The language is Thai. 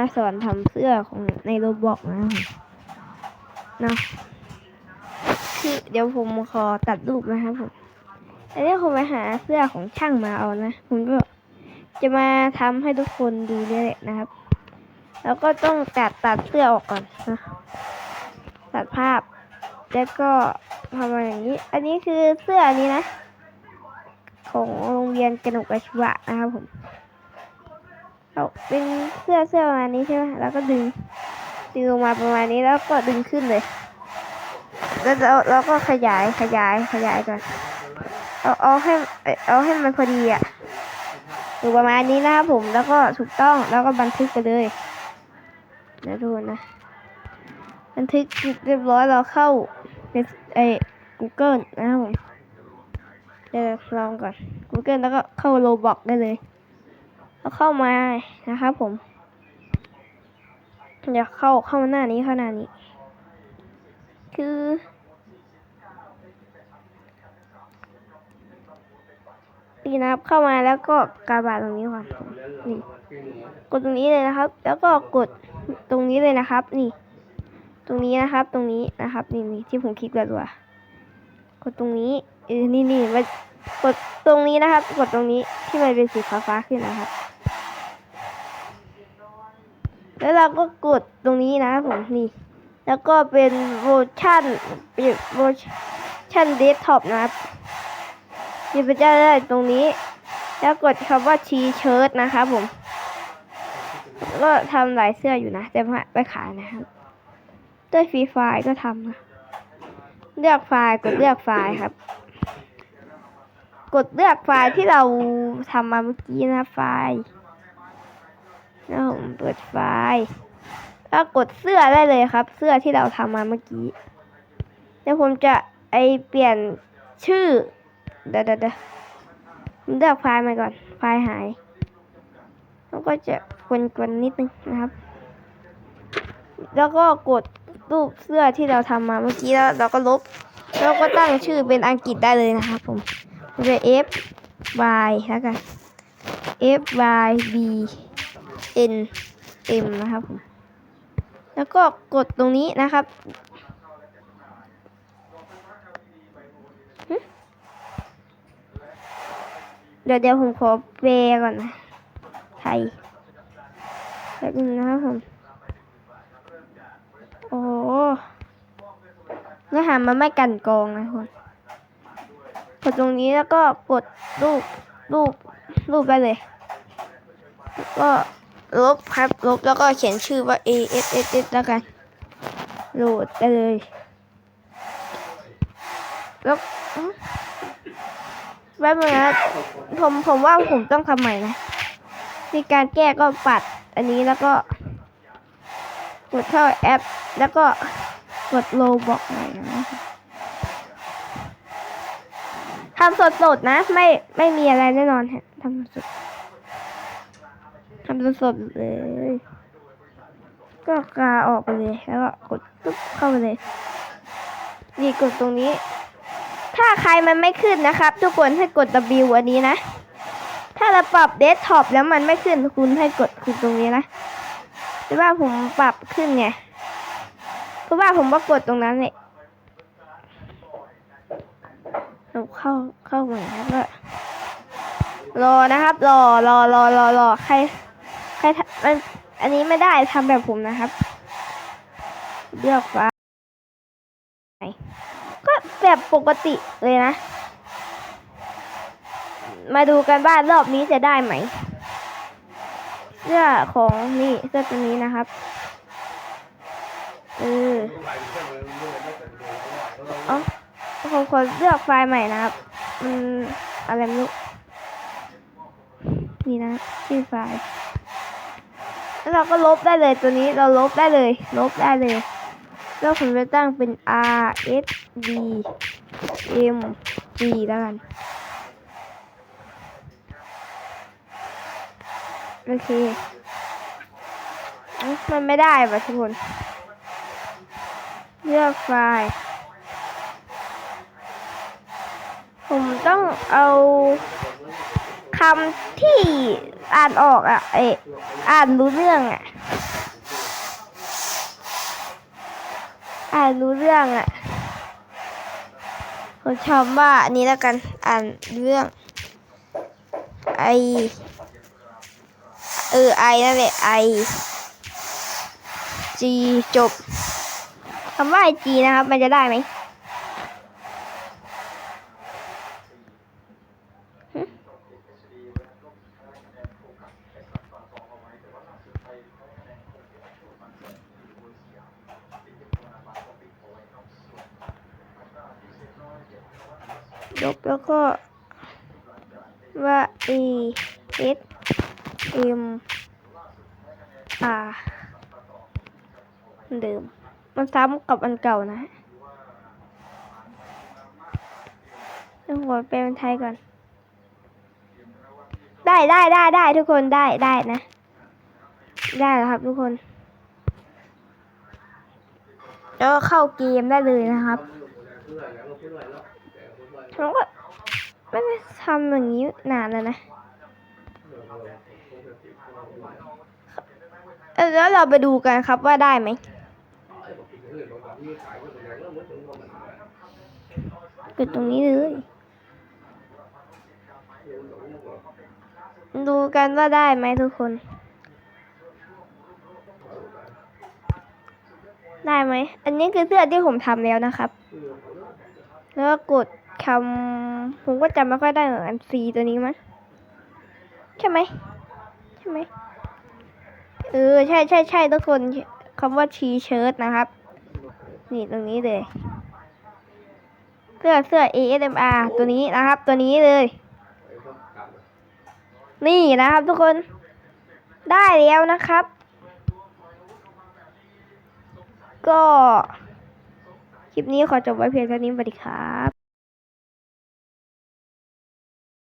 มาสอนทำเสื้อของในโรบอกนะเนาะคือเดี๋ยวผมขอตัดรูปนะครับผมอันนี้ผมไปหาเสื้อของช่างมาเอานะ ผมก็จะมาทำให้ทุกคนดูเนี่ยแหละนะครับ แล้วก็ต้องตัดตัดเสื้อออกก่อนนะตัดภาพ แล้วก็ทำมาอย่างนี้ อันนี้คือเสื้ออันนี้นะ ของโรงเรียนกนกอาชีวะนะครับผม เอาเป็นเสื้อเสื้อประมาณนี้ใช่ไหมแล้วก็ดึงดึงออกมาประมาณนี้แล้วก็ดึงขึ้นเลย แล้วเราก็ขยายขยายขยายก่อนเอาเอาให้เอาให้มันพอดีอะอยู่ประมาณนี้นะครับผมแล้วก็ถูกต้องแล้วก็บันทึกไปเลยนะทุกคนนะ บันทึกเรียบร้อยเราเข้าในไอ้ Google นะครับผมเดี๋ยวลองก่อน Google แล้วก็เข้าโลบอกได้เลย แล้วเข้ามานะครับผมเดี๋ยวเข้าเข้าหน้านี้ข้าหน้านี้ คือนี่นะครับเข้ามาแล้วก็กาบาตรงนี้ก่อนนี่กดตรงนี้เลยนะครับ แล้วก็กดตรงนี้เลยนะครับ นี่ ตรงนี้นะครับ ตรงนี้นะครับ นี่นี่ที่ผมคลิกแบบว่ากดตรงนี้เออนี่นี่มากดตรงนี้นะครับ กดตรงนี้ที่มันเป็นสีฟ้าๆขึ้นนะครับ แล้วเราก็กดตรงนี้นะผมนี่ แล้วก็เป็นเวอร์ชันเป็นเวอร์ชันเดสก์ท็อปนะครับนี่เป็นจะได้ตรงนี้ แล้วกดคำว่าชีเชิร์ตนะครับผม ก็ทำหลายเสื้ออยู่นะแต่ไม่ไปขายนะครับด้วยฟรีไฟล์ก็ทำนะเลือกไฟล์กดเลือกไฟล์ครับ กดเลือกไฟล์ที่เราทำมาเมื่อกี้นะไฟล์ แล้วผมเปิดไฟล์แล้วกดเสื้อได้เลยครับ เสื้อที่เราทำมาเมื่อกี้เดี๋ยวผมจะไอเปลี่ยนชื่อเดี๋ยวเดี๋ยวเดี๋ยวผมเลือกไฟล์มาก่อน ไฟล์หาย แล้วก็จะกวนๆนิดนึงนะครับ แล้วก็กดรูปเสื้อที่เราทำมาเมื่อกี้แล้วเราก็ลบ แล้วก็ตั้งชื่อเป็นอังกฤษได้เลยนะครับผมผมจะ F Y แล้วกัน F Y B N M นะครับผมแล้วก็กดตรงนี้นะครับเดี๋ยวเดี๋ยวผมขอแปก่อนนะไทยแบบนึงนะครับผม โอ้เนื้อหามันไม่กันกองนะคนกดตรงนี้แล้วก็กดรูปรูปรูปไปเลยก็ ลบครับ ลบแล้วก็เขียนชื่อว่า A S S S แล้วกัน โหลดได้เลย แล้วแป๊บนึงนะผมผมว่าผมต้องทำใหม่นะในการแก้ก็ปัดอันนี้แล้วก็ กดเข้าแอป แล้วก็กดโลบอกหน่อยนะทำสดๆนะ ไม่ไม่มีอะไรแน่นอนฮะทำสด ทำสดๆเลย ก็กาออกไปเลยแล้วก็กดปุ๊บเข้าไปเลยนี่กดตรงนี้ ถ้าใครมันไม่ขึ้นนะครับ ทุกคนให้กด W อันนี้นะ ถ้าเราปรับเดสก์ท็อปแล้วมันไม่ขึ้นคุณให้กดคือตรงนี้นะหรือว่าผมปรับขึ้นไงเพราะว่าผมว่ากดตรงนั้นเนี่ยเราเข้าเข้าใหม่ครับก็รอนะครับ รอรอรอรอรอใคร มันอันนี้ไม่ได้ทำแบบผมนะครับ เลือกฟ้าก็แบบปกติเลยนะ มาดูกันว่ารอบนี้จะได้ไหม เสื้อของนี่เสื้อตัวนี้นะครับเออเอาผมขอเลือกไฟล์ใหม่นะครับมันอะไรไม่รู้นี่นะชื่อไฟล์ แล้วเราก็ลบได้เลยตัวนี้เราลบได้เลย ลบได้เลยแล้วผมจะตั้งเป็น R S D M G แล้วกัน โอเคเอ้ยมันไม่ได้ป่ะทุกคน เลือกไฟล์ ผมต้องเอา คำที่อ่านออกอะเอออ่านรู้เรื่องอะ อ่านรู้เรื่องอะผมชอบว่านี้แล้วกัน อ่านเรื่อง ไอ เออไอนั่นแหละไอจีจบคำว่าไอจีนะครับ มันจะได้ไหม ลบแล้วก็ว่า e s m r เดิม มันซ้ำกับอันเก่านะฮะต้องขอแปลเป็นไทยก่อน ได้ได้ได้ได้ทุกคนได้ได้นะ ได้แล้วครับทุกคน แล้วเข้าเกมได้เลยนะครับ ผมก็ไม่ได้ทำอย่างนี้นานแล้วนะแล้วเราไปดูกันครับว่าได้ไหมกดตรงนี้เลยดูกันว่าได้ไหมทุกคน ได้ไหม อันนี้คือเสื้อที่ผมทำแล้วนะครับ แล้วก็กด คำผมก็จำไม่ค่อยได้เหมือนกันซีตัวนี้มั้ยใช่ไหมใช่ไหมเออใช่ใช่ใช่ทุกคนคำว่าทีเชิร์ตนะครับ นี่ตรงนี้เลย เสื้อเสื้อ ASMR ตัวนี้นะครับ ตัวนี้เลย นี่นะครับทุกคนได้แล้วนะครับ ก็ คลิปนี้ขอจบไว้เพียงเท่านี้สวัสดีครับ